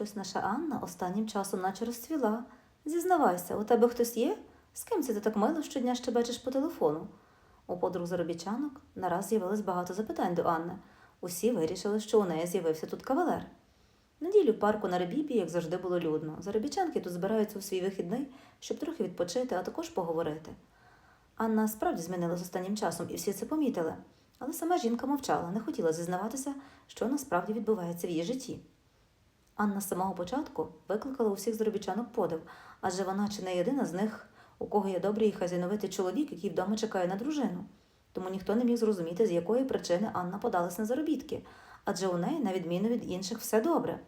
Щось наша Анна останнім часом наче розцвіла. Зізнавайся, у тебе хтось є? З ким це ти так мило щодня щебечеш по телефону? У подруг заробітчанок нараз з'явилось багато запитань до Анни. Усі вирішили, що у неї з'явився тут кавалер. Неділю парку на Ребібі, як завжди, було людно. Заробітчанки тут збираються у свій вихідний, щоб трохи відпочити, а також поговорити. Анна справді змінилась останнім часом, і всі це помітили. Але сама жінка мовчала, не хотіла зізнаватися, що насправді відбувається в її житті. Анна з самого початку викликала у всіх подив, адже вона чи не єдина з них, у кого є добрий і хазяйновитий чоловік, який вдома чекає на дружину. Тому ніхто не міг зрозуміти, з якої причини Анна подалась на заробітки, адже у неї, на відміну від інших, все добре.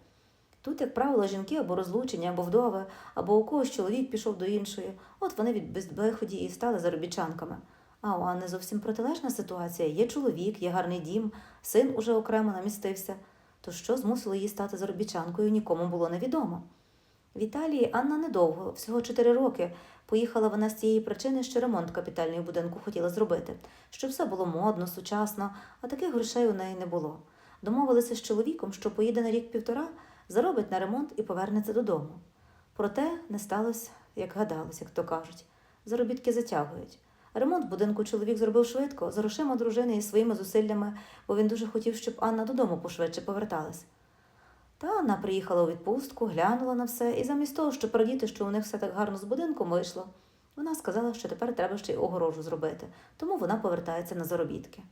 Тут, як правило, жінки або розлучені, або вдови, або у когось чоловік пішов до іншої, от вони від безвиході і стали заробітчанками. А у Анни зовсім протилежна ситуація. Є чоловік, є гарний дім, син уже окремо намістився. То що змусило її стати заробітчанкою, нікому було невідомо. В Італії Анна недовго, всього чотири роки. Поїхала вона з цієї причини, що ремонт капітального будинку хотіла зробити, щоб все було модно, сучасно, а таких грошей у неї не було. Домовилися з чоловіком, що поїде на рік-півтора, заробить на ремонт і повернеться додому. Проте не сталося, як гадалось, як то кажуть. Заробітки затягують. Ремонт будинку чоловік зробив швидко, з грошима дружини і своїми зусиллями, бо він дуже хотів, щоб Анна додому пошвидше поверталась. Та Анна приїхала у відпустку, глянула на все, і замість того, щоб радіти, що у них все так гарно з будинком вийшло, вона сказала, що тепер треба ще й огорожу зробити, тому вона повертається на заробітки.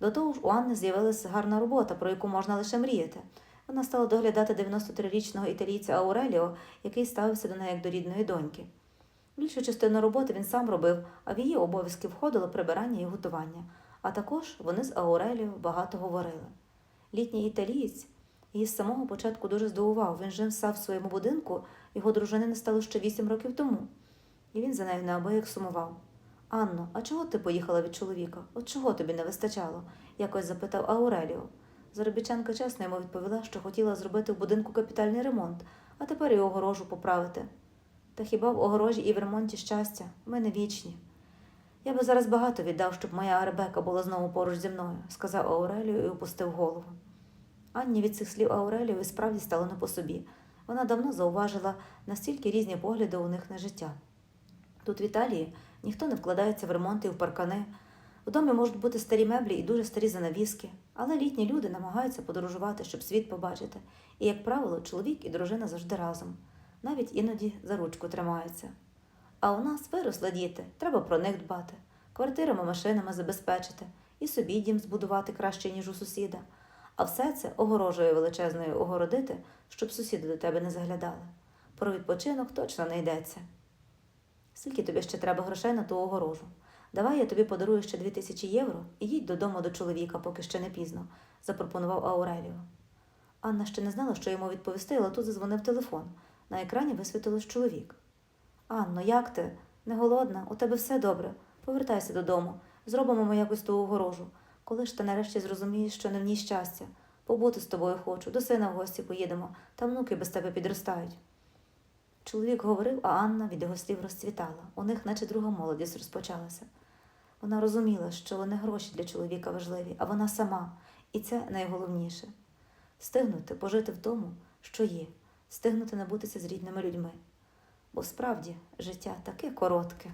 До того ж, у Анни з'явилася гарна робота, про яку можна лише мріяти. Вона стала доглядати 93-річного італійця Ауреліо, який ставився до неї як до рідної доньки. Більшу частину роботи він сам робив, а в її обов'язки входило прибирання і готування. А також вони з Ауреліо багато говорили. Літній італієць її з самого початку дуже здивував. Він жив сам в своєму будинку, його дружини не стало ще вісім років тому. І він за нею неабияк сумував. Анно, а чого ти поїхала від чоловіка? От чого тобі не вистачало? якось запитав Ауреліо. Заробітчанка чесно йому відповіла, що хотіла зробити в будинку капітальний ремонт, а тепер і огорожу поправити. Та хіба в огорожі і в ремонті щастя? Ми не вічні. Я би зараз багато віддав, щоб моя Арбека була знову поруч зі мною, сказав Ауреліо і опустив голову. Анні від цих слів Ауреліо і справді стало не по собі. Вона давно зауважила настільки різні погляди у них на життя. Тут в Італії ніхто не вкладається в ремонти і в паркани. В домі можуть бути старі меблі і дуже старі занавіски, але літні люди намагаються подорожувати, щоб світ побачити. І, як правило, чоловік і дружина завжди разом, навіть іноді за ручку тримаються. А у нас виросли діти, треба про них дбати, квартирами, машинами забезпечити, і собі дім збудувати краще, ніж у сусіда. А все це огорожею величезною огородити, щоб сусіди до тебе не заглядали. Про відпочинок точно не йдеться. Скільки тобі ще треба грошей на ту огорожу? Давай я тобі подарую ще дві тисячі євро і їдь додому до чоловіка, поки ще не пізно, запропонував Ауреліо. Анна ще не знала, що йому відповісти, але тут зазвонив телефон. На екрані висвітилось чоловік. Анно, як ти? Не голодна? У тебе все добре. Повертайся додому. Зробимо ми якось ту огорожу. Коли ж ти нарешті зрозумієш, що не в ній щастя. Побути з тобою хочу, до сина в гості поїдемо, та внуки без тебе підростають. Чоловік говорив, а Анна від його слів розцвітала. У них, наче друга молодість, розпочалася. Вона розуміла, що не гроші для чоловіка важливі, а вона сама, і це найголовніше стигнути пожити в тому, що є, стигнути набутися з рідними людьми. Бо справді життя таке коротке.